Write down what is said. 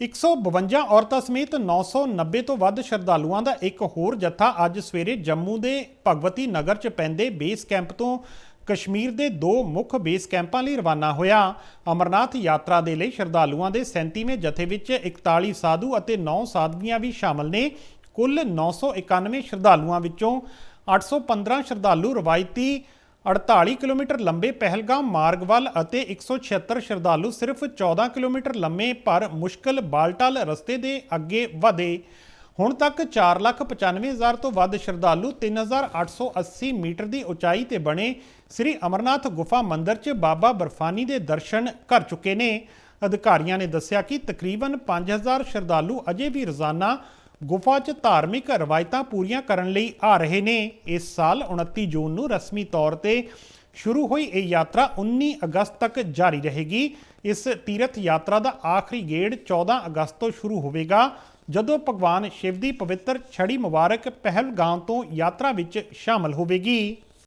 152 ਔਰਤਾਂ ਸਮੇਤ 990 ਤੋਂ ਵੱਧ ਸ਼ਰਧਾਲੂਆਂ ਦਾ ਇੱਕ ਹੋਰ ਜੱਥਾ ਅੱਜ ਸਵੇਰੇ ਜੰਮੂ ਦੇ ਭਗਵਤੀ ਨਗਰ 'ਚ ਪੈਂਦੇ ਬੇਸ ਕੈਂਪ ਤੋਂ ਕਸ਼ਮੀਰ ਦੇ ਦੋ ਮੁੱਖ ਬੇਸ ਕੈਂਪਾਂ ਲਈ ਰਵਾਨਾ ਹੋਇਆ। ਅਮਰਨਾਥ ਯਾਤਰਾ ਦੇ ਲਈ ਸ਼ਰਧਾਲੂਆਂ ਦੇ 37ਵੇਂ ਜਥੇ ਵਿੱਚ 41 ਸਾਧੂ ਅਤੇ 9 ਸਾਧਵੀਆਂ ਵੀ ਸ਼ਾਮਲ ਨੇ। ਕੁੱਲ 991 ਸ਼ਰਧਾਲੂਆਂ ਵਿੱਚੋਂ 815 ਸ਼ਰਧਾਲੂ ਰਵਾਇਤੀ 48 ਕਿਲੋਮੀਟਰ ਲੰਬੇ ਪਹਿਲਗਾਮ ਮਾਰਗ ਵੱਲ ਅਤੇ 176 ਸ਼ਰਧਾਲੂ ਸਿਰਫ 14 ਕਿਲੋਮੀਟਰ ਲੰਮੇ ਪਰ ਮੁਸ਼ਕਲ ਬਾਲਟਾਲ ਰਸਤੇ ਦੇ ਅੱਗੇ ਵਧੇ। ਹੁਣ ਤੱਕ 4,95,000 ਤੋਂ ਵੱਧ ਸ਼ਰਧਾਲੂ 3,880 ਮੀਟਰ ਦੀ ਉਚਾਈ ਤੇ ਬਣੇ ਸ੍ਰੀ ਅਮਰਨਾਥ ਗੁਫਾ ਮੰਦਿਰ 'ਚ ਬਾਬਾ ਬਰਫਾਨੀ ਦੇ ਦਰਸ਼ਨ ਕਰ ਚੁੱਕੇ ਨੇ। ਅਧਿਕਾਰੀਆਂ ਨੇ ਦੱਸਿਆ ਕਿ ਤਕਰੀਬਨ 5,000 ਸ਼ਰਧਾਲੂ ਅਜੇ ਵੀ ਰੋਜ਼ਾਨਾ ਗੁਫਾ 'ਚ ਧਾਰਮਿਕ ਰਵਾਇਤਾਂ ਪੂਰੀਆਂ ਕਰਨ ਲਈ ਆ ਰਹੇ ਨੇ। ਇਸ ਸਾਲ 29 ਜੂਨ ਨੂੰ ਰਸਮੀ ਤੌਰ ਤੇ ਸ਼ੁਰੂ ਹੋਈ ਇਹ ਯਾਤਰਾ 19 ਅਗਸਤ ਤੱਕ ਜਾਰੀ ਰਹੇਗੀ। ਇਸ ਤੀਰਥ ਯਾਤਰਾ ਦਾ ਆਖਰੀ ਗੇੜ 14 ਅਗਸਤ ਤੋਂ ਸ਼ੁਰੂ ਹੋਵੇਗਾ, ਜਦੋਂ ਭਗਵਾਨ ਸ਼ਿਵ ਦੀ ਪਵਿੱਤਰ ਛੜੀ ਮੁਬਾਰਕ ਪਹਿਲਗਾਮ ਤੋਂ ਯਾਤਰਾ ਵਿੱਚ ਸ਼ਾਮਲ ਹੋਵੇਗੀ।